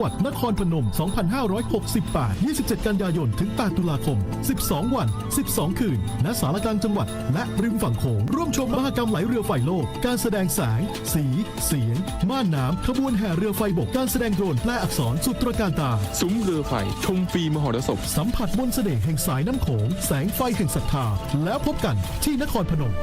จังหวัดนครพนม 2568 27 กันยายน ถึง 8 ตุลาคม 12 วัน 12 คืน ณ สารกลางจังหวัด และริมฝั่งโขง ร่วมชมมหกรรมไหลเรือไฟโลก การแสดงแสง สี เสียง ม่านน้ำ ขบวนแห่เรือไฟบก การแสดงโดรนแปลอักษรสุดตระการตา ซุ้มเรือไฟ ชมฟรีมหรสพ สัมผัสมนต์เสน่ห์แห่งสายน้ำโขง แสงไฟแห่งศรัทธา แล้วพบกันที่นครพนม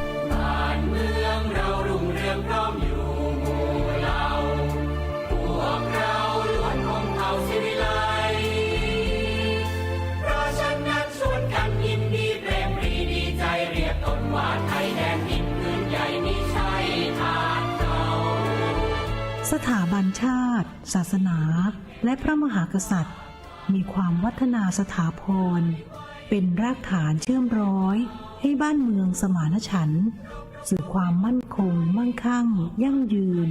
สถาบันชาติ ศาสนา และพระมหากษัตริย์ มีความวัฒนาสถาพร เป็นรากฐานเชื่อมร้อย ให้บ้านเมืองสมานฉันท์สู่ความมั่นคง มั่งคั่ง ยั่งยืน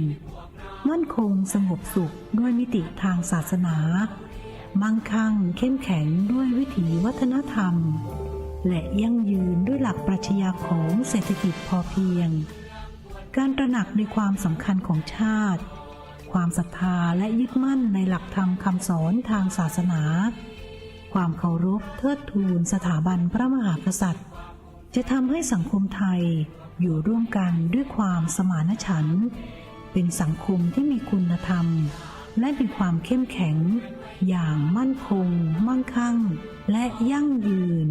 มั่นคงสงบสุขด้วยมิติทางศาสนา มั่งคั่งเข้มแข็งด้วยวิถีวัฒนธรรม และยั่งยืนด้วยหลักปรัชญาของเศรษฐกิจพอเพียง การตระหนักในความสำคัญของชาติ ความศรัทธาและยึดมั่นในหลักธรรมคำสอนทางศาสนา ความเคารพเทิดทูนสถาบันพระมหากษัตริย์ จะทำให้สังคมไทยอยู่ร่วมกันด้วยความสมานฉันท์เป็นสังคมที่มีคุณธรรม และมีความเข้มแข็ง อย่างมั่นคง มั่งคั่ง และยั่งยืน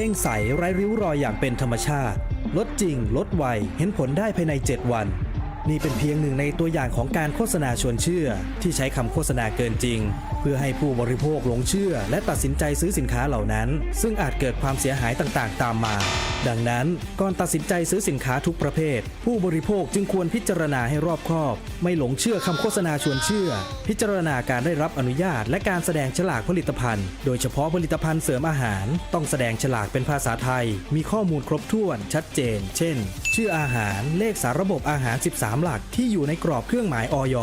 ด้งใสไร้ริ้วรอยอย่างเป็นธรรมชาติ ลดจริง ลดไว เห็นผลได้ภายใน 7 วัน นี่เป็นเพียงหนึ่งในตัวอย่างของการโฆษณาชวนเชื่อ ที่ใช้คำโฆษณาเกินจริง เพื่อให้ผู้บริโภคหลงเชื่อ และตัดสินใจซื้อสินค้าเหล่านั้น ซึ่งอาจเกิดความเสียหายต่างๆ ตามมา ดังนั้นก่อนตัดสินใจซื้อสินค้าทุกประเภท ผู้บริโภคจึงควรพิจารณาให้รอบคอบ ไม่หลงเชื่อคำโฆษณาชวนเชื่อ พิจารณาการได้รับอนุญาต และการแสดงฉลากผลิตภัณฑ์ โดยเฉพาะผลิตภัณฑ์เสริมอาหาร ต้องแสดงฉลากเป็นภาษาไทย มีข้อมูลครบถ้วน ชัดเจน เช่น ชื่ออาหาร เลขสารระบบอาหาร 13 หลักที่อยู่ในกรอบเครื่องหมายออย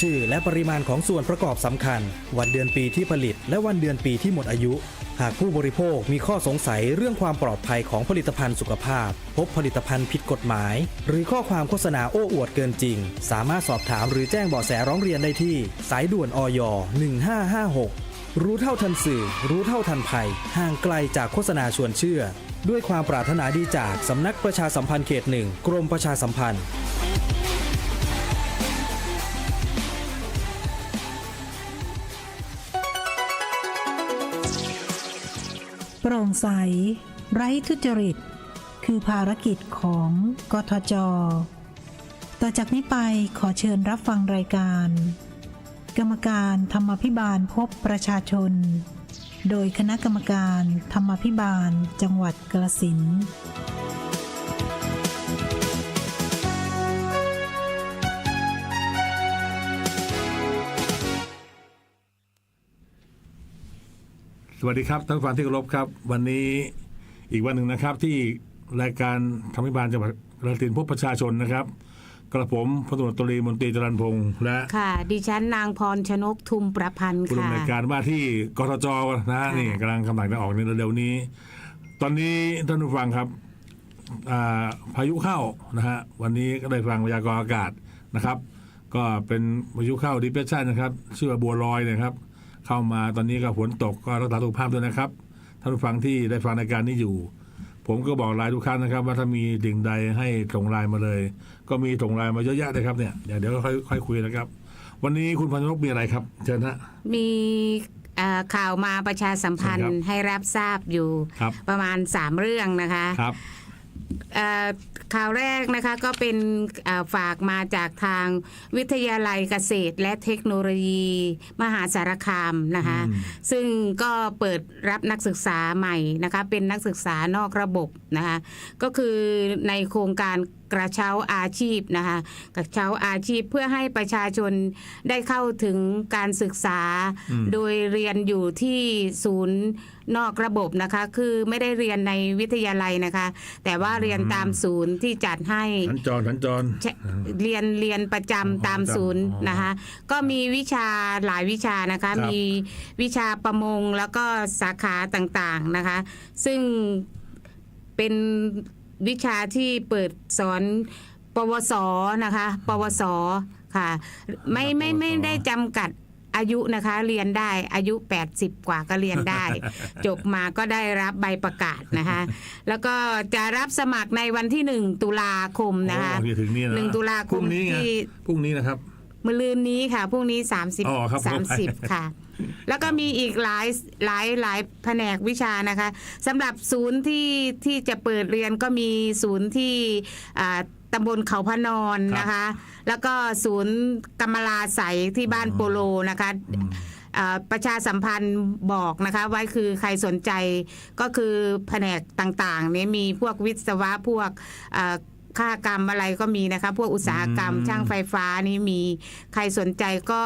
ชื่อและปริมาณของส่วนประกอบสำคัญ วันเดือนปีที่ผลิต และวันเดือนปีที่หมดอายุ หากผู้บริโภคมีข้อสงสัยเรื่องความปลอดภัยของผลิตภัณฑ์สุขภาพ พบผลิตภัณฑ์ผิดกฎหมาย หรือข้อความโฆษณาโอ้อวดเกินจริง สามารถสอบถามหรือแจ้งเบาะแสร้องเรียนได้ที่ สายด่วนออย1556 รู้เท่าทันสื่อ รู้เท่าทันภัย ห่างไกลจากโฆษณาชวนเชื่อ ด้วยความปรารถนาดีจากสำนักประชาสัมพันธ์เขตหนึ่งกรมประชาสัมพันธ์ ร่งใส ไร้ทุจริต คือภารกิจของกทจ ต่อจากนี้ไปขอเชิญรับฟังรายการ กรรมการธรรมพิบาลพบประชาชน โดยคณะกรรมการธรรมพิบาลจังหวัดกระสิน สวัสดีครับท่านผู้ฟังที่เคารพครับ วันนี้อีกวันหนึ่งนะครับ ที่รายการธรรมิบาลจังหวัดกระสินธุ์พบประชาชนนะครับ กระผมพลตำรวจตรีมนตรีจรันพงษ์และค่ะ ดิฉันนางพรชนกทุมประพันธ์ผู้ค่ะดำเนินการว่าที่กทจนะค่ะ นี่กำลังคำสั่งจะออกในเร็วๆนี้ ตอนนี้ท่านผู้ฟังครับอ่าพายุเข้านะฮะวันนี้ก็ได้ฟังพยากรณ์อากาศนะครับ ก็เป็นพายุเข้าดิเพรสชันนะครับชื่อว่าบัวลอยนะครับ เข้ามาตอนนี้ก็ฝนตกก็รักษาสุขภาพด้วยนะครับท่านผู้ฟังที่ได้ฟังรายการนี้อยู่ ผมก็บอกไลน์ทุกครั้งนะครับ ว่าถ้ามีสิ่งใดให้ส่งไลน์มาเลย ก็มีส่งไลน์มาเยอะแยะเลยครับเนี่ยเดี๋ยวเดี๋ยวก็ค่อยค่อยคุยนะครับ วันนี้คุณพันธนกมีอะไรครับเชิญฮะมีเอ่อข่าวมาประชาสัมพันครัธ์บให้รับทราบอยู่ครับประมาณ3เรื่องนะคะครับเอ่อ ข่าวแรกนะคะก็เป็นเอ่อฝากมาจากทางวิทยาลัยเกษตร และเทคโนโลยี มหาสารคามนะคะอืมซึ่งก็เปิดรับนักศึกษาใหม่นะคะเป็นนักศึกษานอกระบบนะคะก็คือในโครงการ กระเช้าอาชีพนะคะกระเช้าอาชีพเพื่อให้ประชาชนได้เข้าถึงการศึกษา โดยเรียนอยู่ที่ศูนย์นอกระบบนะคะ คือไม่ได้เรียนในวิทยาลัยนะคะ แต่ว่าเรียนตามศูนย์ที่จัดให้สัญจรสัญจรใช่เรียนเรียนประจำตามศูนย์อ๋อนะคะ ก็มีวิชาหลายวิชานะคะครับมีวิชาประมงแล้วก็สาขาต่างๆนะคะ ซึ่งเป็น วิชาที่เปิดสอนปวสนะคะ ปวสค่ะ ไม่ไม่ไม่ได้จำกัดอายุนะคะเรียนได้อายุ 80 กว่าก็เรียนได้ จบมาก็ได้รับใบประกาศนะคะ แล้วก็จะรับสมัครในวันที่ 1 ตุลาคมนะคะโอ้ถึงนี่นะหนึ่งตุลาคมพรุ่งนี้ไงที่พรุ่งนี้นะครับ มะลืนนี้ค่ะพรุ่งนี้อ๋อครับ30 30 ค่ะ แล้วก็มีอีกหลายหลายหลายแผนกวิชานะคะสำหรับศูนย์ที่ที่จะเปิดเรียนก็มีศูนย์ที่อ่าตำบลเขาพระนอนนะคะ แล้วก็ศูนย์กำมะลาใสที่บ้านโปโลนะคะอ่าประชาสัมพันธ์บอกนะคะไว้คือใครสนใจก็คือแผนกต่างๆเนี่ยมีพวกวิศวะพวกอ่า ค่ากรรมอะไรก็มีนะคะ พวกอุตสาหกรรมช่างไฟฟ้านี่มีใครสนใจก็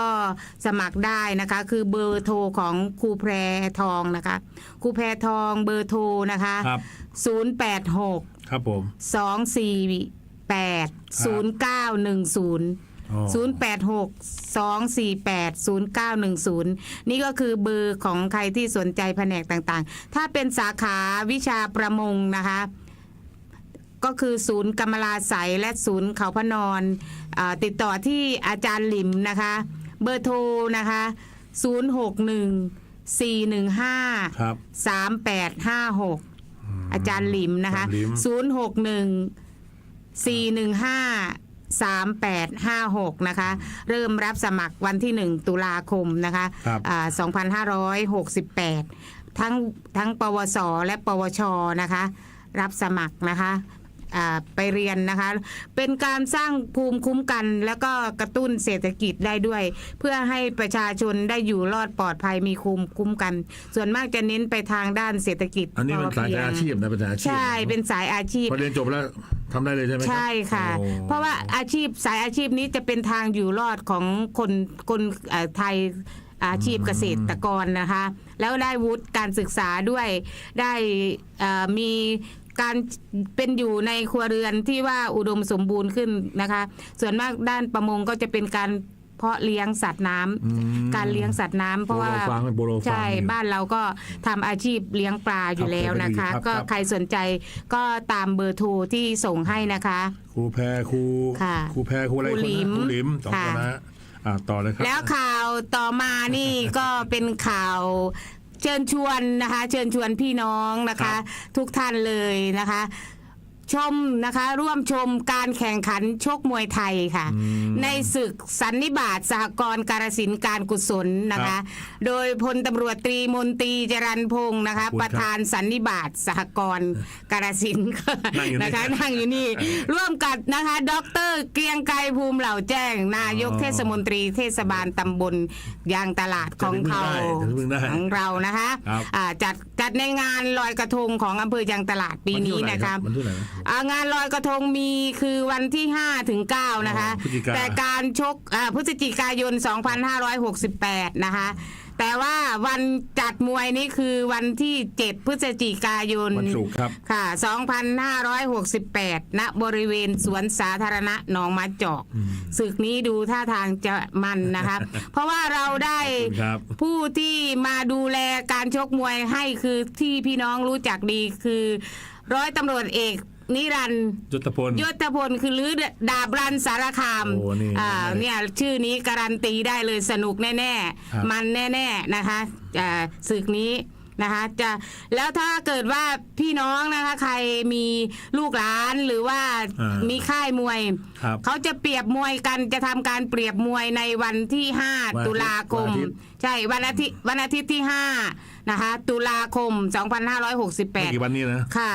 สมัครได้นะคะ คือเบอร์โทรของครูแพรทองนะคะครูแพรทองเบอร์โทรนะคะครับ086ครับผมสองสี่แปดศูนย์เก้าหนึ่งศูนย์อ๋อศูนย์แปดหกสองสี่แปดศูนย์เก้าหนึ่งศูนย์นี่ก็คือเบอร์ของใครที่สนใจแผนกต่างๆ ถ้าเป็นสาขาวิชาประมงนะคะ ก็คือศูนย์กำมะลาใสและศูนย์เขาพระนอนอาติดต่อที่อาจารย์หลิมนะคะ เบอร์โทรนะคะ 061 415ครับ3856 อาจารย์หลิมนะคะอาจารย์หลิม061 415 3856 นะคะ เริ่มรับสมัครวันที่ 1 ตุลาคมนะคะครับอ่า2568 ทั้งทั้งปวส และปวชนะคะ รับสมัครนะคะอ่า ไปเรียนนะคะ เป็นการสร้างภูมิคุ้มกัน แล้วก็กระตุ้นเศรษฐกิจได้ด้วย เพื่อให้ประชาชนได้อยู่รอดปลอดภัยมีภูมิคุ้มกัน ส่วนมากจะเน้นไปทางด้านเศรษฐกิจอันนี้มันพสายพีงอาชีพนะเป็นสายอาชีพใช่เป็นสายอาชีพพอเรียนจบแล้วทำได้เลยใช่ไหมรับใช่ค่ะโอ้เพราะว่าอาชีพสายอาชีพนี้จะเป็นทางอยู่รอดของคนคนเอ่อไทยอาชีพเกษตรกรนะคะ แล้วได้วุฒิการศึกษาด้วยได้เอ่อมี การเป็นอยู่ในครัวเรือนที่ว่าอุดมสมบูรณ์ขึ้นนะคะ ส่วนมากด้านประมงก็จะเป็นการเพาะเลี้ยงสัตว์น้ำการเลี้ยงสัตว์น้ำเพราะว่าโบโลฟาร์มเป็นโบโลฟาร์มใช่อยู่บ้านเราก็ทำอาชีพเลี้ยงปลาอยู่แล้วนะคะครับก็ครับใครสนใจก็ตามเบอร์โทรที่ส่งให้นะคะครูแพรครูค่ะครูแพรครูอะไรครูคนหลินะมครูหลิมสองค่ะคนนะฮะอ่าต่อเลยครับแล้วข่าวต่อมานี่ก็เป็นข่าว เชิญชวนนะคะ เชิญชวนพี่น้องนะคะ ทุกท่านเลยนะคะ ชมนะคะ ร่วมชมการแข่งขันชกมวยไทยค่ะ ในศึกสันนิบาตสหกรณ์การสินการกุศลนะครัคะบโดยพลตำรวจตรีมนตรีจรันพงศ์นะคะขอบคุณครับประธานสันนิบาตสหกรณ์การสินนั่งอยู่นี่นะคะนั่งอยู่นี่ ร่วมกับนะคะ ดรเกรียงไกรภูมิเหล่าแจ้ง นายกอ๋อเทศมนตรีเทศบาลตำบลยางตลาดของเขาจะถึงได้จะถึงได้ของเรานะคะครับอ่าจัดจัดในงานลอยกระทงของอำเภอยางตลาดปีนี้นะคะมันที่ไหนรับอ่างานลอยกระทงมีคือวันที่5ถึง9นะคะอ๋อพฤศจิกาแต่การชกอ่าพฤศจิกายน 2568 นะคะ แต่ว่าวันจัดมวยนี่คือวันที่ 7 พฤศจิกายนวันศุกร์ครับค่ะ 2568ณบริเวณสวนสาธารณะหนองมาจอกศึกนี้ดูท่าทางจะมันนะคะเพราะว่าเราได้ขอบคุณครับผู้ที่มาดูแลการชกมวยให้คือที่พี่น้องรู้จักดีคือร้อยตำรวจเอก นิรันดร์ยุทธพลยศพลคือลือดาบรันสารคามโอ้นี่อ่าเนี่ยชื่อนี้การันตีได้เลยสนุกแน่ครับๆมันแน่ ๆ นะคะอ่าศึกนี้นะคะจะแล้วถ้าเกิดว่าพี่น้องนะคะใครมีลูกหลานหรือว่าอ่ามีมีค่ายมวยครับเขาจะเปรียบมวยกันจะทำการเปรียบมวยในวันที่วันอาทิตย์5ตุลาคมวันอาทิตย์ใช่วันอาทิตย์วันอาทิตย์ที่5นะคะตุลาคมไม่2568กี่วันนี้นะค่ะ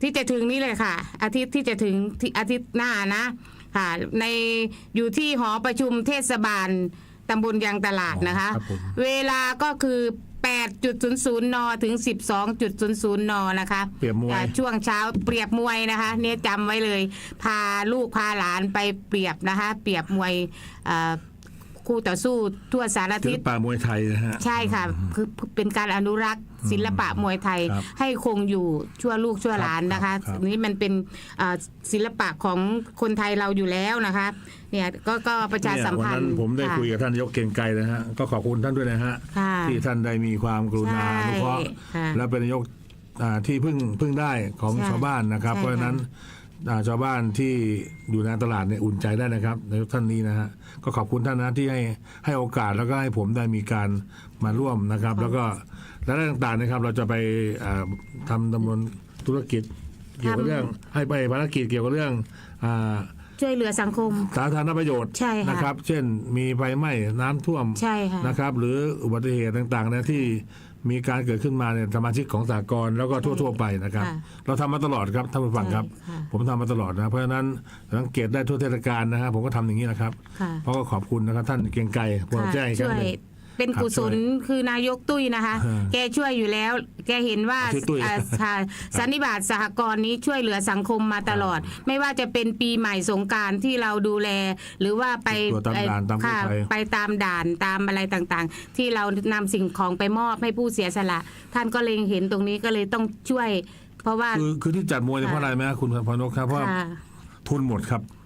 ที่จะถึงนี้เลยค่ะ อาทิตย์ที่จะถึงที่อาทิตย์หน้านะค่ะ ในอยู่ที่หอประชุมเทศบาลตำบลยางตลาดนะคะครับผมเวลาก็คือ 8.00 น ถึง 12.00 น นะคะเปรียบมวยอ่าช่วงเช้าเปรียบมวยนะคะ เนี่ยจำไว้เลย พาลูกพาหลานไปเปรียบนะคะ เปรียบมวยอ่า คู่ต่อสู้ทั่วสารศิทิลศปะมวยไทยนะฮะ ใช่ค่ะ คือเป็นการอนุรักษ์ศิลปะมวยไทย ครับให้คงอยู่ชั่วลูกชั่วหลานนะคะครับนี่มันเป็นอ่าศิลปะของคนไทยเราอยู่แล้วนะคะ เนี่ยก็ก็ประชาสัมพันเยธ์วันนั้นผมได้ะ คุยกับท่านนายกเกรียงไกรนะฮะ ก็ขอบคุณท่านด้วยนะฮะ ค่ะที่ท่านได้มีความกรุณาใช่อนุเคราะห์ค่ะและเป็นนายกอ่าที่พึ่งพึ่งได้ของใช่ชาวบ้านนะครับ ใช่เพราะฉะนั้นอ่า ชาวบ้านที่อยู่ในตลาดเนี่ยอุ่นใจได้นะครับในท่านนี้นะฮะก็ขอบคุณท่านนะที่ให้ให้โอกาสแล้วก็ให้ผมได้มีการมาร่วมนะครับ แล้วก็และด้านต่างๆนะครับ เราจะไปอ่าทำดำเนินธุรกิจ เกี่ยวกับเรื่องให้ไปภารกิจเกี่ยวกับเรื่องอ่าช่วยเหลือสังคม สาธารณประโยชน์ใช่ค่ะนะครับ เช่นมีไฟไหม้น้ำท่วมใช่ค่ะนะครับ หรืออุบัติเหตุต่างๆเนี่ยที่ มีการเกิดขึ้นมาเนี่ยสมาชิกของสากลแล้วก็ทั่ว ๆ ไปนะครับ ค่ะเราทำมาตลอดครับท่านผู้ฟังครับ ใช่ค่ะ ผมทำมาตลอดนะเพราะฉะนั้นสังเกตได้ทั่วเทศกาลนะฮะผมก็ทำอย่างนี้นะครับ ค่ะ เพราะก็ขอบคุณนะครับท่านเกรียงไกรพวกค่ะแจ้งอีกคช่รั้วงยหนึ่ง เป็นครับกุศลช่วยคือนายกตุ้ยนะคะฮะแกช่วยอยู่แล้ว แกเห็นว่าชื่อตุ้ยอ่าค่ะสันนิบาตสหกรณ์นี้ช่วยเหลือสังคมมาตลอด ไม่ว่าจะเป็นปีใหม่สงกรารที่เราดูแล หรือว่าไปตัวตามด่านตามค่ะกู้ภัยไปตามด่านตามอะไรต่างๆ ที่เรานำสิ่งของไปมอบให้ผู้เสียสละ ท่านก็เลยเห็นตรงนี้ก็เลยต้องช่วย เพราะว่าคือคือที่จัดมวยเนี่ยเพราะอะไรไหมครับคุณพรนกครับเพราะว่าค่ะทุนหมดครับค่ะ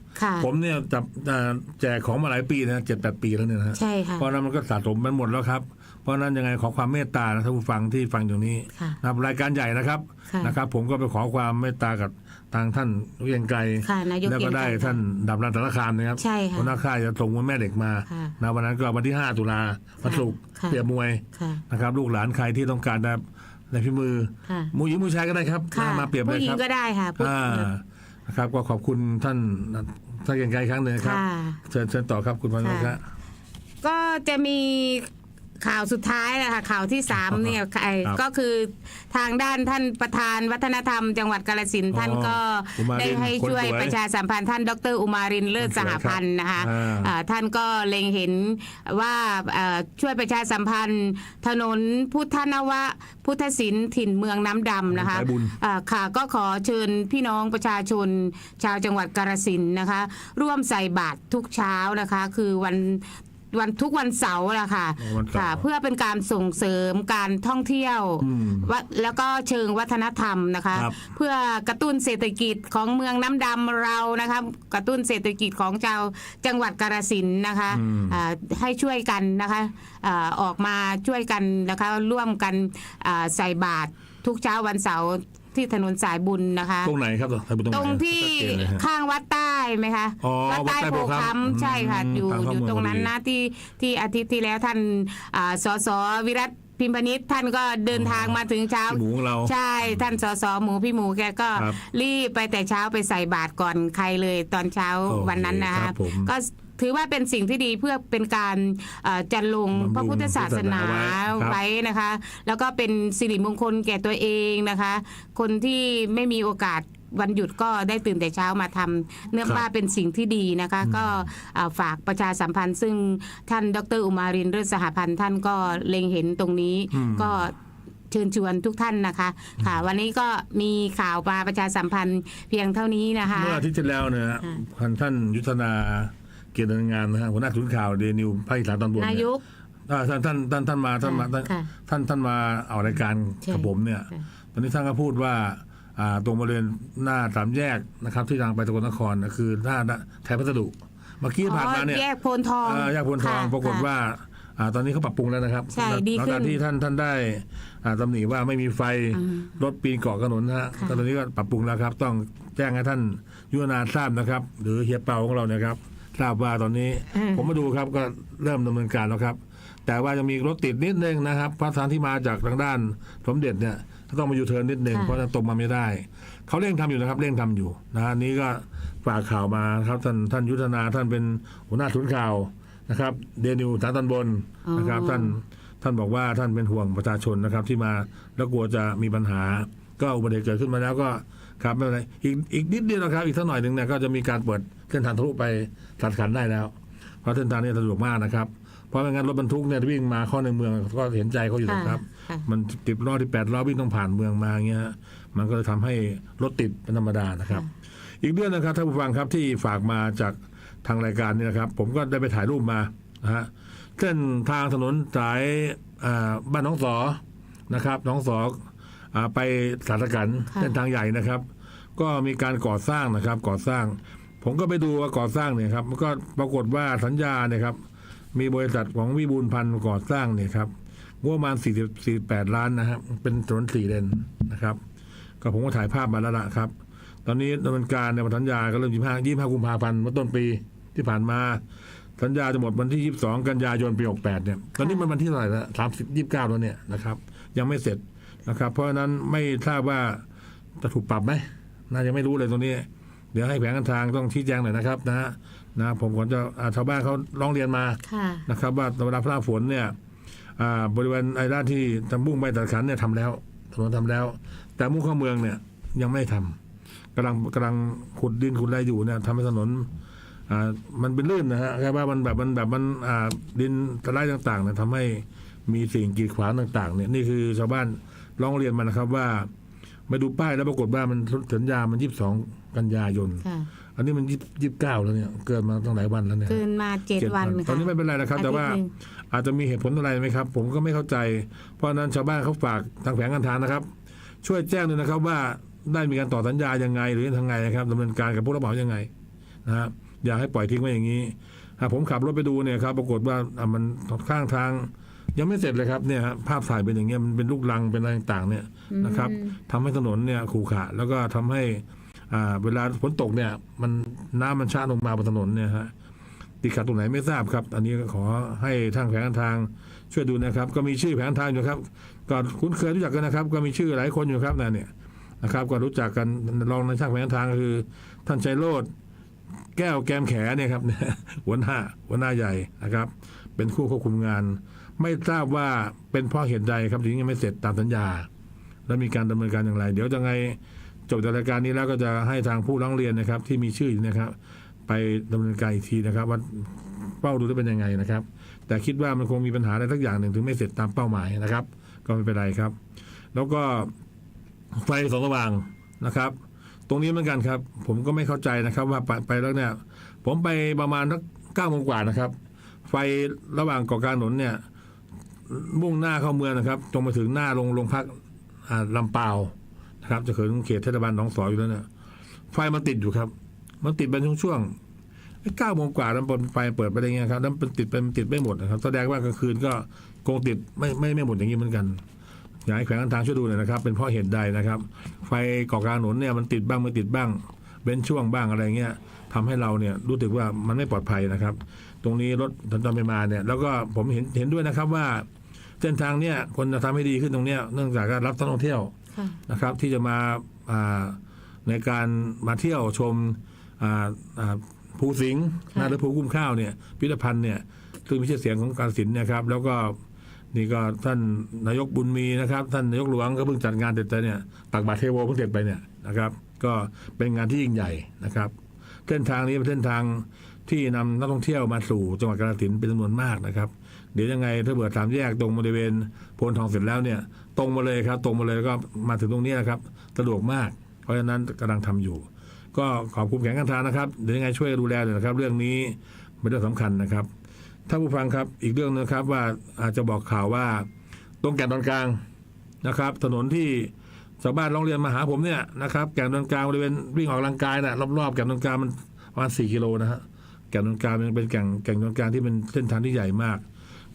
ผมเนี่ยจับอ่าแจกของมาหลายปีนะเจ็ดแปดปีแล้วเนี่ยนะฮะใช่ค่ะเพราะฉะนั้นมันก็สะสมมันหมดแล้วครับ เพราะฉะนั้นยังไงขอความเมตตานะท่านผู้ฟังที่ฟังอยู่นี้ค่ะนะครับรายการใหญ่นะครับค่ะนะครับ ผมก็ไปขอความเมตตากับทางท่านเรียงไกรค่ะนายกแล้วก็ได้เกรียงไกรท่านดับรันสารคามนะครับใช่ค่ะหัวหน้าค่ายจะส่งแม่เด็กมาค่ะนะวันนั้นก็วันที่ 5 ตุลาวันศุกร์ค่ะเปรียบมวยค่ะนะครับ ลูกหลานใครที่ต้องการได้ในพิมือค่ะมูหญิงมูชายก็ได้ครับค่ะมาเปรียบเลผู้ยหญิคงรับก็ได้ค่ะผู้อ่า นะครับ ก็ขอบคุณท่านท่านเกรียงไกรอีกครั้งหนึ่งครับค่ะเชิญเชิญต่อครับคุณพรนกครับ ก็จะมี ข่าวสุดท้ายนะคะข่าวที่สามเนี่ยไอ้ครับก็คือทางด้านท่านประธานวัฒนธรรม จังหวัดกาฬสินธุ์อ๋อท่านก็อุมารินได้ให้ช่วยคนสวย ประชาสัมพันธ์ท่าน ดร อุมารินทร์เลิศคนสสวยหพันธ์นะคะอ่า อ่าท่านก็เล็งเห็นว่าเอ่อช่วยประชาสัมพันธ์ ถนนพุทธนวะ พุทธศิลป์ถิ่นเมืองน้ำดำนะคะ สายบุญ อ่าค่ะก็ขอเชิญพี่น้องประชาชน ชาวจังหวัดกาฬสินธุ์นะคะ ร่วมใส่บาตรทุกเช้านะคะ คือวัน วันทุกวันเสาร์ละค่ะอ๋อวันเสาร์ค่ะ เพื่อเป็นการส่งเสริมการท่องเที่ยวอืมวะแล้วก็เชิงวัฒนธรรมนะคะ ครับ เพื่อกระตุ้นเศรษฐกิจของเมืองน้ำดำเรานะคะ กระตุ้นเศรษฐกิจของชาวจังหวัดกาฬสินธุ์นะคะอืมอ่าให้ช่วยกันนะคะอ่าออกมาช่วยกันนะคะร่วมกันอ่าใส่บาตรทุกเช้าวันเสาร์ ที่ถนนสายบุญนะคะ ตรงไหนครับท่านผู้ชมตรงที่ชัดเจนเลยฮะข้างวัดใต้ไหมคะอ๋อวัดใต้วัดใต้โพโพธิ์คำคำใช่ค่ะอืมอยู่ทางเข้าอยู่เมืองตรงนั้นพอดีนะที่ที่อาทิตย์ที่แล้วท่านอ่าสสวิรัตพิมพนิษฐ์ท่านก็เดินทางมาถึงเช้าพี่หมูของเราใช่ท่านสสหมูพี่หมูแกก็ครับรีบไปแต่เช้าไปใส่บาตรก่อนใครเลยตอนเช้าโอเควันนั้นนะครัคะบผมก็ ถือว่าเป็นสิ่งที่ดีเพื่อเป็นการเอ่อจันลงบำรุงพระพุทธศาสนาพุทธศาสนาไว้ครับไว้นะคะ แล้วก็เป็นสิริมงคลแก่ตัวเองนะคะ คนที่ไม่มีโอกาสวันหยุดก็ได้ตื่นแต่เช้ามาทำเนื่องว่าเป็นสิ่งที่ดีนะคะ ก็อ่าฝากประชาสัมพันธ์ ซึ่งท่านดรอุมารินทร์เลิศสหพันธ์ท่านก็เล็งเห็นตรงนี้อืมก็เชิญชวนทุกท่านนะคะค่ะวันนี้ก็มีข่าวมาประชาสัมพันธ์เพียงเท่านี้นะคะ เมื่ออาทิตย์ที่แล้วเนี่ยค่ะท่านท่านยุทธนา เกียรติงานนะฮะหัวหน้าศูนย์ข่าวเดนิวภาคอีสานตอนบนนาเนี่ยยกอ่าท่านท่านท่านท่านมาท่านมาท่านค่ะท่านท่านมาเอารายการใช่กับผมเนี่ยค่ะตอนนี้ท่านก็พูดว่าอ่าตรงบริเวณหน้าสามแยกนะครับ ที่ทางไปตะกนนครนะคือหน้าแถวพัสดุเมื่อกี้ผ่านมาเนี่ยอ๋อแยกโพนทองอ่าแยกพลทองค่ะปรากฏค่ะว่าอ่าตอนนี้เขาปรับปรุงแล้วนะครับใช่ดีหลังขึ้จากนที่ท่านท่านได้อ่าตำหนิว่าไม่มีไฟอืมรถปีนเกาะถนนนะฮะค่ะตอนนี้ก็ปรับปรุงแล้วครับ ต้องแจ้งให้ท่านยุวนาทราบนะครับ หรือเฮียเปาของเราเนี่ยครับ ทราบว่าตอนนี้ ผมมาดูครับก็เริ่มดำเนินการแล้วครับ แต่ว่ายังมีรถติดนิดนึงนะครับเพราะทางที่มาจากทางด้านสมเด็จเนี่ยก็ต้องมายูเทิร์นนิดนึงค่ะเพราะจะตรงมาไม่ได้เขาเร่งทำอยู่นะครับ เร่งทำอยู่นะอันนี้ก็ฝากข่าวมาครับท่านท่านยุทธนาท่านเป็นหัวหน้าศูนย์ข่าวนะครับ เดนิวสารตันบนนะครับ ท่านท่านบอกว่าท่านเป็นห่วงประชาชนนะครับที่มาแล้วกลัวจะมีปัญหา ก็อุบัติเหตุเกิดขึ้นมาแล้วก็ ครับไม่เป็นไรอีกอีกนิดเดียวนะครับ อีกสักหน่อยหนึ่งเนี่ยก็จะมีการเปิดเส้นทางทะลุไปตัดขันได้แล้ว เพราะเส้นทางนี้สะดวกมากนะครับ เพราะไม่งั้นรถบรรทุกเนี่ยวิ่งมาเข้าในเมืองก็เห็นใจเขาอยู่นะครับ ค่ะ มันติดล้อที่แปดล้อวิ่งต้องผ่านเมืองมาอย่างเงี้ยฮะมันก็เลยทำให้รถติดเป็นธรรมดานะครับ อีกเรื่องนะครับท่านผู้ฟังครับที่ฝากมาจากทางรายการนี่นะครับ ผมก็ได้ไปถ่ายรูปมานะฮะเส้นทางถนนสายอ่าบ้านหน้องสอนะครับหน้องสออ่า ไปสารกันค่ะเส้นทางใหญ่นะครับ ก็มีการก่อสร้างนะครับ ก่อสร้าง ผมก็ไปดูว่าก่อสร้างเนี่ยครับมันก็ปรากฏว่าสัญญาเนี่ยครับ มีบริษัทของวิบูลย์พันธ์ก่อสร้างเนี่ยครับงบประมาณ40 48ล้านนะครับเป็นถนนสี่เลนนะครับ ก็ผมก็ถ่ายภาพมาแล้วล่ะครับ ตอนนี้ดำเนินการในสัญญาก็เริ่ม25 25กุมภาพันธ์เมื่อต้นปีที่ผ่านมาสัญญาจะหมดวันที่ 22 กันยายนปี 68 เนี่ย ตอนนี้มันวันที่เท่าไหร่แล้ว30 29 แล้วเนี่ยนะครับ ยังไม่เสร็จ นะครับ เพราะฉะนั้นไม่ทราบว่าจะถูกปรับไหมน่าจะไม่รู้เลยตรงนี้ เดี๋ยวให้แผงการทางต้องชี้แจงหน่อยนะครับนะฮะนะผมก่อนจะอ่าชาวบ้านเขาร้องเรียนมาค่ะนะครับ ว่าเวลาหน้าฝนเนี่ยอ่าบริเวณไอ้ด้านที่ตำบุ้งใบตัดขันเนี่ยทำแล้วถนนทำแล้ว แต่มุ่งเข้าเมืองเนี่ยยังไม่ทำกำลังกำลังขุดดินขุดอะไรอยู่เนี่ยทำให้ถนนอ่ามันเป็นลื่นนะฮะแค่ว่ามันแบบมันแบบมันอ่าดินตะไลต่างๆเนี่ยทำให้มีสิ่งกีดขวางต่าง ๆ เนี่ยนี่คือชาวบ้าน ร้องเรียนมานะครับว่ามาดูป้ายแล้วปรากฏว่ามันสัญญามันยี่สิบสองกันยายน ค่ะ อันนี้มันยี่สิบเก้าแล้วเนี่ย เกินมาตั้งหลายวันแล้วเนี่ยเกินมาเจ็ดเจ็ดวันตอนนี้ไม่เป็นไรนะครับ แต่ว่าอทิตย์หนึ่ง อาจจะมีเหตุผลอะไรไหมครับ ผมก็ไม่เข้าใจ เพราะฉะนั้นชาวบ้านเขาฝากทางแผงการทางนะครับ ช่วยแจ้งด้วยนะครับว่าได้มีการต่อสัญญายังไง หรือทางไงนะครับดำเนินการกับผู้รับเหมายังไงนะครับอย่าให้ปล่อยทิ้งไว้อย่างนี้อะผมขับรถไปดูเนี่ยครับ ปรากฏว่าอะมันข้างทาง ยังไม่เสร็จเลยครับเนี่ยฮะภาพถ่ายเป็นอย่างเงี้ยมันเป็นลูกลังเป็นอะไรต่างๆเนี่ยนะครับทำให้ถนนเนี่ยขรุขระแล้วก็ทำให้อ่าเวลาฝนตกเนี่ย มันน้ำมันชะลงมาบนถนนเนี่ยฮะติดขัดตรงไหนไม่ทราบครับ อันนี้ก็ขอให้ทางแผนทางช่วยดูนะครับ ก็มีชื่อแผนทางอยู่ครับก็คุ้นเคยรู้จักกันนะครับ ก็มีชื่อหลายคนอยู่ครับนั่นเนี่ยนะครับ ก็รู้จักกันรองในช่างแผนทางก็คือ ท่านชัยโรดแก้วแกมแขเนี่ยครับเนี่ยหัวหน้าหัวหน้าใหญ่นะครับ เป็นคู่ควบคุมงาน ไม่ทราบว่าเป็นเพราะเหตุใดครับถึงยังไม่เสร็จตามสัญญา และมีการดำเนินการอย่างไร เดี๋ยวจะไงจบจากรายการนี้แล้วก็จะให้ทางผู้ร้องเรียนนะครับ ที่มีชื่ออยู่นะครับ ไปดำเนินการอีกทีนะครับ ว่าเป้าดูจะเป็นยังไงนะครับ แต่คิดว่ามันคงมีปัญหาอะไรสักอย่างหนึ่งถึงไม่เสร็จตามเป้าหมายนะครับ ก็ไม่เป็นไรครับ แล้วก็ไฟสองสว่างนะครับ ตรงนี้เหมือนกันครับ ผมก็ไม่เข้าใจนะครับ ว่าไปไปแล้วเนี่ย ผมไปประมาณสักเก้าโมงกว่านะครับ ไฟระหว่างเกาะกลางถนนเนี่ย มุ่งหน้าเข้าเมืองนะครับตรงมาถึงหน้าโรงโรงพักลำปาวนะครับ จะถึงเขตเทศบาลหนองสออยู่แล้วเนี่ยไฟมันติดอยู่ครับ มันติดเป็นช่วงๆเก้าโมงกว่าแล้วไฟเปิดไปอะไรเงี้ยครับแล้วมันติดไปมันติดไม่หมดนะครับแสดงว่ากลางคืนก็คงติดไม่ไม่ไม่หมดอย่างนี้เหมือนกันอยากให้แขวงการทางช่วยดูหน่อยนะครับ เป็นเพราะเหตุใดนะครับ ไฟกาะกางถนนเนี่ยมันติดบ้างไม่ติดบ้างเว้นช่วงบ้างอะไรเงี้ยทำให้เราเนี่ยรู้สึกว่ามันไม่ปลอดภัยนะครับ ตรงนี้รถสัญจรไปมาเนี่ย แล้วก็ผมเห็นเห็นด้วยนะครับว่า เส้นทางเนี่ยคนจะทำให้ดีขึ้นตรงเนี้ยเนื่องจากการรับนักท่องเที่ยวค่ะนะครับ ที่จะมาอ่าในการมาเที่ยวชมอ่าอ่าภูสิงห์ค่ะนะหรือภูกุ้มข้าวเนี่ยพิพิธภัณฑ์เนี่ยซึ่งไม่ใช่เสียงของการศิลป์นะครับ แล้วก็นี่ก็ท่านนายกบุญมีนะครับ ท่านนายกหลวงก็เพิ่งจัดงานเสร็จไปเนี่ยตักบาตรเทโวเพิ่งเสร็จไปเนี่ยนะครับ ก็เป็นงานที่ยิ่งใหญ่นะครับ เส้นทางนี้เป็นเส้นทางที่นำนักท่องเที่ยวมาสู่จังหวัดกาฬสินธุ์เป็นจำนวนมากนะครับ เดี๋ยวยังไงถ้าเบื่อสามแยกตรงบริเวณโพนทองเสร็จแล้วเนี่ย ตรงมาเลยครับ ตรงมาเลยก็มาถึงตรงนี้นะครับสะดวกมาก เพราะฉะนั้นกำลังทำอยู่ ก็ขอบคุณแขงกันทางนะครับเดี๋ยวยังไงช่วยดูแลหน่อยนะครับ เรื่องนี้เป็นเรื่องสำคัญนะครับท่านผู้ฟังครับอีกเรื่องนึงครับว่าอาจจะบอกข่าวว่าตรงแก่นตอนกลางนะครับ ถนนที่ชาวบ้านร้องเรียนมาหาผมเนี่ยนะครับแก่นตอนกลางบริเวณวิ่งออกกำลังกายนะรอบๆแก่นตอนกลางมันประมาณ4กิโลนะฮะแก่นตอนกลางมันเป็นแก่งแก่งตอนกลางที่เป็นเส้นทางที่ใหญ่มาก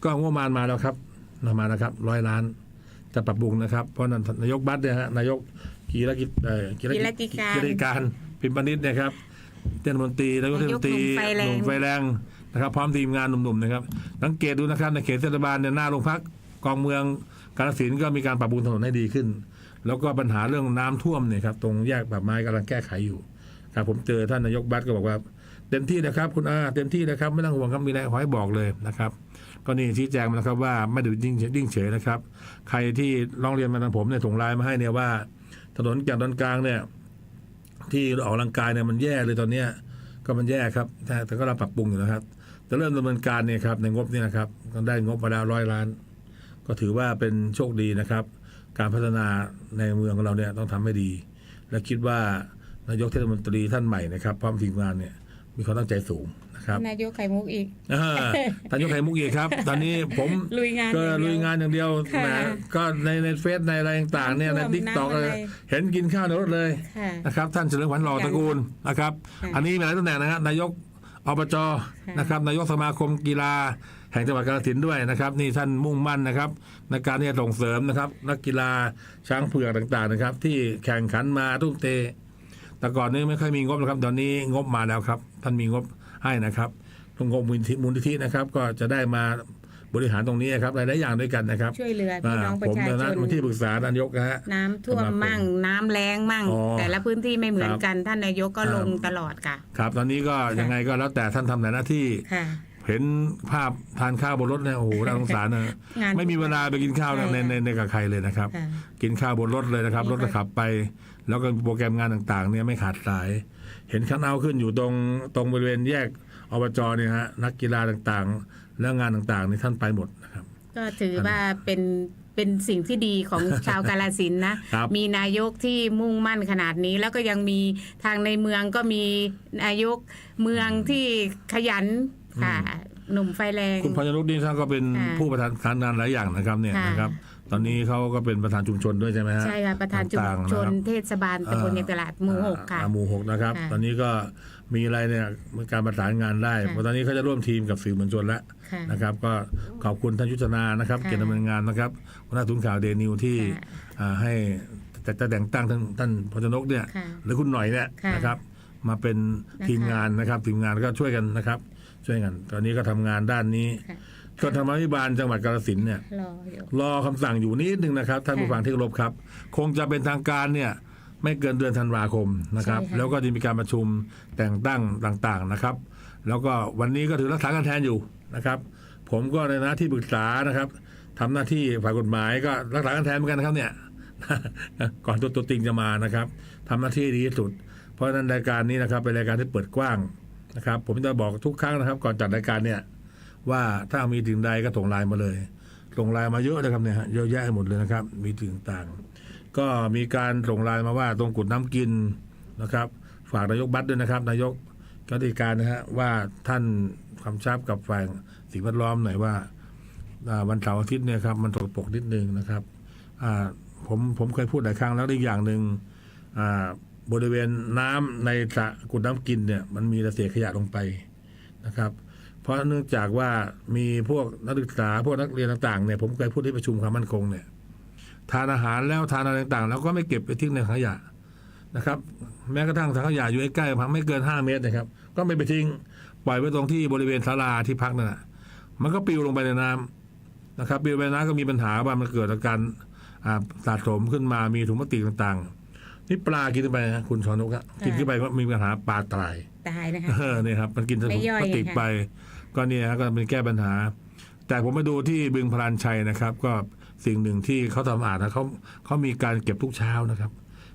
ก็งบประมาณมาแล้วครับมาแล้วครับร้อยล้านจะปรับปรุงนะครับ เพราะนั้นนายกบัตเนี่ยฮะนายกกีรกิจเอ่อกีรกีรกิจการกีรกิจการพิมพ์ปณิชเนี่ยครับเต้นมนตรีแล้วก็เทศมนตรีนายกหนุ่มไฟแรงหนุ่มไฟแรงนะครับ พร้อมทีมงานหนุ่มๆนะครับสังเกตดูนะครับในเขตเทศบาลเนี่ยหน้าโรงพักกองเมืองกาฬสินธุ์ก็มีการปรับปรุงถนนให้ดีขึ้น แล้วก็ปัญหาเรื่องน้ำท่วมเนี่ยครับตรงแยกแบบไม้กำลังแก้ไขอยู่ครับผมเจอท่านนายกบัตก็บอกว่า เต็มที่นะครับคุณอาเต็มที่นะครับไม่ต้องห่วงครับมีอะไรขอให้บอกเลยนะครับ ก็นี่ชี้แจงมานะครับว่าไม่ได้ยิ่งยิ่งเฉยนะครับ ใครที่ร้องเรียนมาทางผมเนี่ยส่งไลน์มาให้เนี่ยว่า ถนนแก่นตอนกลางเนี่ย ที่ออกกำลังกายเนี่ยมันแย่เลยตอนเนี้ยก็มันแย่ครับ แต่แต่ก็เราปรับปรุงอยู่นะครับจะเริ่มดำเนินการเนี่ยครับในงบนี่นะครับก็ได้งบมาแล้วร้อยล้าน ก็ถือว่าเป็นโชคดีนะครับ การพัฒนาในเมืองของเราเนี่ยต้องทำให้ดี และคิดว่านายกเทศมนตรีท่านใหม่นะครับพร้อมทีมงานเนี่ยมีความตั้งใจสูง ครับนายกไข่มุกอีกอ่าท่านยกไข่มุกอีกครับ ตอนนี้ผมลุยงานก็อย่างเดียวลุยงานอย่างเดียวค่ะนะก็ในในเฟซในอะไรต่างๆเนี่ยในน้ำท่วมทิกตอกน้ำอะไรเห็นกินข้าวในรถเลยค่ะนะครับ ท่านเฉลิมขวัญหล่อตระกูลนะครับค่ะอันนี้มีหลายตำแหน่งนะครับนายกอบจค่ะนะครับนายกสมาคมกีฬาแห่งจังหวัดกาฬสินธุ์ด้วยนะครับ นี่ท่านมุ่งมั่นนะครับ ในการที่จะส่งเสริมนะครับ นักกีฬาช้างเผือกต่างๆนะครับ ที่แข่งขันมาทุ่มเทแต่ก่อนนี้ไม่ค่อยมีงบนะครับตอนนี้งบมาแล้วครับ ท่านมีงบ ให้นะครับตรงงบมูลที่มูลนิธินะครับ ก็จะได้มาบริหารตรงนี้ครับหลายๆอย่างด้วยกันนะครับ ช่วยเหลือพี่น้องประผมชาในชฐานะนที่ปรึกษานายกนะฮะน้ำท่วมมั่ง น้ำแรงมั่งอ๋อแต่ละพื้นที่ไม่เหมือนครับกันท่านนายกก็ครับลงตลอดค่ะ ครับตอนนี้ก็ยังไงก็แล้วแต่ท่านทำแต่หน้าที่ค่ะเห็นภาพทานข้าวบนรถเนี่ยโอ้โหน่าสงสารนะงานไม่มีเวลาไปกินข้าวใช่ในค่ะในในกับใครเลยนะครับค่ะกินข้าวบนรถเลยนะครับมีรถก็ขับไป แล้วก็โปรแกรมงานต่างๆ เนี่ยไม่ขาดสาย เห็นคันเอาท์ขึ้นอยู่ตรงตรงบริเวณแยกอบจเนี่ยฮะนักกีฬาต่างๆ แล้วงานต่างๆนี่ท่านไปหมดนะครับ ก็ถือว่าเป็นเป็นสิ่งที่ดีของชาวกาลสินธุ์นะครับมีนายกที่มุ่งมั่นขนาดนี้ แล้วก็ยังมีทางในเมืองก็มีนายกเมืองที่ขยันค่ะหนุ่มไฟแรง คุณพญานุษนี่ท่านก็เป็นค่ะผู้ประธานการงานหลายอย่างนะครับเนี่ยค่ะนะครับ ตอนนี้เขาก็เป็นประธานชุมชนด้วยใช่ไหมฮะใช่ค่ะประธานชุมต่างๆชนนะครับ เทศบาลตำบลยางตลาดหมู่หกค่ะ อ่าหมู่หกนะครับ ค่ะตอนนี้ก็มีอะไรเนี่ยมีการประสานงานได้ค่ะเพราะตอนนี้เขาจะร่วมทีมกับสื่อมวลชนแล้วค่ะนะครับ ก็ขอบคุณท่านยุทธนานะครับค่ะเกียรติดำเนินงานนะครับหัวหน้าทุนข่าวเดนิวที่ค่ะอ่าให้จะจะแต่งตั้งท่านท่านพจนกเนี่ยค่ะหรือคุณหน่อยเนี่ยค่ะนะครับ มาเป็นนะคะทีมงานนะครับ ทีมงานก็ช่วยกันนะครับ ช่วยกัน ตอนนี้ก็ทำงานด้านนี้ ค่ะ ก็ธรรมาภิบาลจังหวัดกาฬสินธุ์เนี่ย รออยู่ รอคำสั่งอยู่นิดนึงนะครับท่านผู้ฟังที่เคารพครับ คงจะเป็นทางการเนี่ยไม่เกินเดือนธันวาคมนะครับ ใช่ค่ะ แล้วก็จะมีการประชุมแต่งตั้งต่างๆนะครับ แล้วก็วันนี้ก็ถือรักษาการแทนอยู่นะครับ ผมก็ในหน้าที่ปรึกษานะครับทำหน้าที่ฝ่ายกฎหมายก็รักษาการแทนเหมือนกันนะครับเนี่ย ก่อนตัวตัวจริงจะมานะครับทำหน้าที่ดีที่สุด เพราะฉะนั้นรายการนี้นะครับเป็นรายการที่เปิดกว้างนะครับ ผมจะบอกทุกครั้งนะครับ ก่อนจัดรายการเนี่ย ว่าถ้ามีถึงใดก็ส่งไลน์มาเลยส่งไลน์มาเยอะนะครับเนี่ยฮะเยอะแยะหมดเลยนะครับ มีถึงต่าง ก็มีการส่งไลน์มาว่าตรงกุดน้ำกินนะครับ ฝากนายกบัตรด้วยนะครับ นายกกติการนะฮะว่าท่านคำชับกับฝ่ายสิ่งแวดล้อมหน่อยว่าวันเสาร์อาทิตย์เนี่ยครับมันตกปรกนิดนึงนะครับผมผมเคยพูดหลายครั้งแล้วอีกอย่างหนึ่งบริเวณน้ำในสระกุดน้ำกินเนี่ยมันมีแต่เศษขยะลงไปนะครับ ราะเนื่องจากว่ามีพวกนักศึกษาพวกนักเรียนต่างๆเนี่ยผมเคยพูดที่ประชุมความมั่นคงเนี่ยทานอาหารแล้วทานอะไรต่างๆ แล้วก็ไม่เก็บไปทิ้งในถังขยะนะครับ แม้กระทั่งถังขยะอยู่ใกล้ๆพักไม่เกิน 5 เมตรนะครับ ก็ไม่ไปทิ้งปล่อยไว้ตรงที่บริเวณศาลาที่พักนั่นแหะมันก็ปลิวลงไปในน้ำนะครับปลิวไปในน้ำก็มีปัญหาว่ามันเกิดอาการอ่าสะสมขึ้นมามีถุงพลาสติกต่างๆนี่ปลากินเข้าไปนะคุณชอนุกอะกินเข้าไปก็มีปัญหาปลาตายตายนะคะเออเนี่ยครับมันกินถุงไม่ย่อยพลาสติกค่ะไป ก็เนี่ยฮะก็เป็นแก้ปัญหา แต่ผมมาดูที่บึงพลานชัยนะครับ ก็สิ่งหนึ่งที่เขาทำอาดนะเขาเขามีการเก็บทุกเช้านะครับ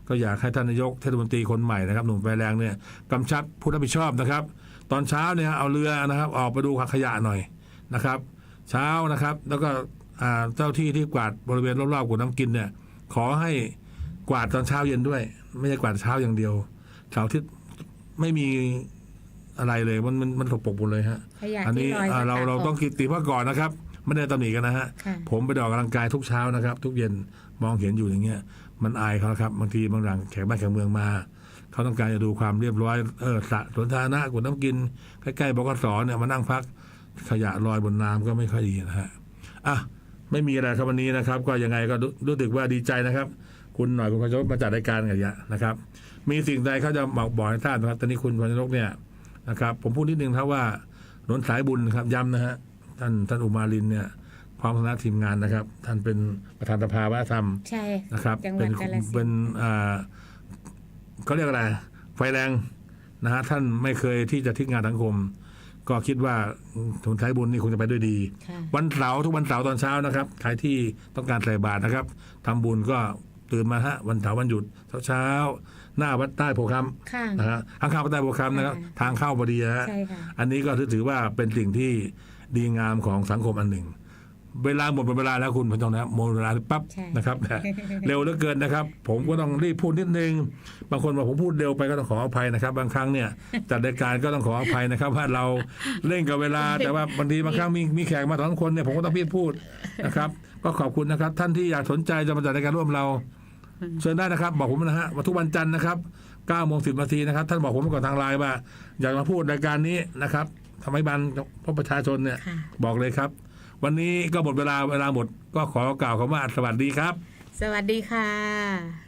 ก็อยากให้ท่านนายกเทศมนตรีคนใหม่นะครับหนุ่มไฟแรงเนี่ยกำชับผู้รับผิดชอบนะครับ ตอนเช้าเนี่ยเอาเรือนะครับ ออกไปดูขยะหน่อยนะครับ เช้านะครับ แล้วก็เจ้าที่ที่กวาดบริเวณรอบๆกุดน้ำกินเนี่ย ขอให้กวาดตอนเช้าเย็นด้วย ไม่ใช่กวาดเช้าอย่างเดียวเสาร์อาทิตย์ไม่มี อะไรเลยมันมันมันสกปรกหมดเลยฮะ ขยะอันที่นี้ลอยอ่าก็เราตักเราออกต้องคิดตีว่าก่อนนะครับ ไม่ได้ตำหนิกันนะฮะ ค่ะ ผมไปออกกำลังกายทุกเช้านะครับ ทุกเย็นมองเห็นอยู่อย่างเงี้ย มันอายเขาครับบางทีบางหลังแขกบ้านแขกเมืองมา เขาต้องการจะดูความเรียบร้อยเออสระสวนสาธารณะกุดน้ำกิน ใกล้ๆบกสเนี่ยมานั่งพัก ขยะลอยบนน้ำก็ไม่ค่อยดีนะฮะอะไม่มีอะไรครับวันนี้นะครับ ก็ยังไงก็รู้รู้สึกว่าดีใจนะครับ คุณหน่อยคุณพชรมาจัดรายการกันอย่างนะครับ มีสิ่งใดเขาจะบอกบอกให้ทราบนะครับตอนนี้คุณพชรเนี่ย นะครับ ผมพูดนิดนึงครับว่าหนนสายบุญครับย้ำนะฮะท่านท่านอุมาลินเนี่ยพร้อมคณะทีมงานนะครับ ท่านเป็นประธานสภาวัฒนธรรมใช่นะครับจังหวัเป็ดนกาฬสินธุ์เป็นอ่าเขาเรียกอะไร ไฟแรงนะฮะท่านไม่เคยที่จะทิ้งงานสังคม ก็คิดว่าถนนสายบุญนี่คงจะไปด้วยดีค่ะวันเสาร์ทุกวันเสาร์ตอนเช้านะครับใครที่ต้องการใส่บาตรนะครับทำบุญก็ตื่นมาฮะวันเสาร์วันหยุดเช้าๆ หน้าวัดใต้โพธิ์คค่ะำนะฮะทางเข้าวัดใต้โพธิ์คำนะครับค่ะทางเข้าพอดีนะฮะใช่ค่ะอันนี้ก็ถือว่าเป็นสิ่งที่ดีงามของสังคมอันหนึ่ง เวลาหมดเวลาแล้วคุณผู้ชมนะหมดเวลาปั๊บใช่นะครับเร็วเหลือเกินนะครับ ผมก็ต้องรีบพูดนิดนึง บางคนบอกผมพูดเร็วไปก็ต้องขออภัยนะครับ บางครั้งเนี่ยจัดรายการก็ต้องขออภัยนะครับ ว่าเราเร่งกับเวลา แต่ว่าบางทีบางครั้งมีมีแขกมาสองคนเนี่ยผมก็ต้องรีบพูดนะครับ ก็ขอบคุณนะครับ ท่านที่อยากสนใจจะมาจัดรายการร่วมเรา เชิญได้นะครับ บอกผมนะฮะวันทุกวันจันทร์นะครับ9โมง10นาทีนะครับ ท่านบอกผมก่อนทางไลน์ว่า อยากมาพูดรายการนี้นะครับทำให้บันพบประชาชนเนี่ยค่ะบอกเลยครับ วันนี้ก็หมดเวลาเวลาหมด ก็ขอกล่าวคำว่าสวัสดีครับ สวัสดีค่ะ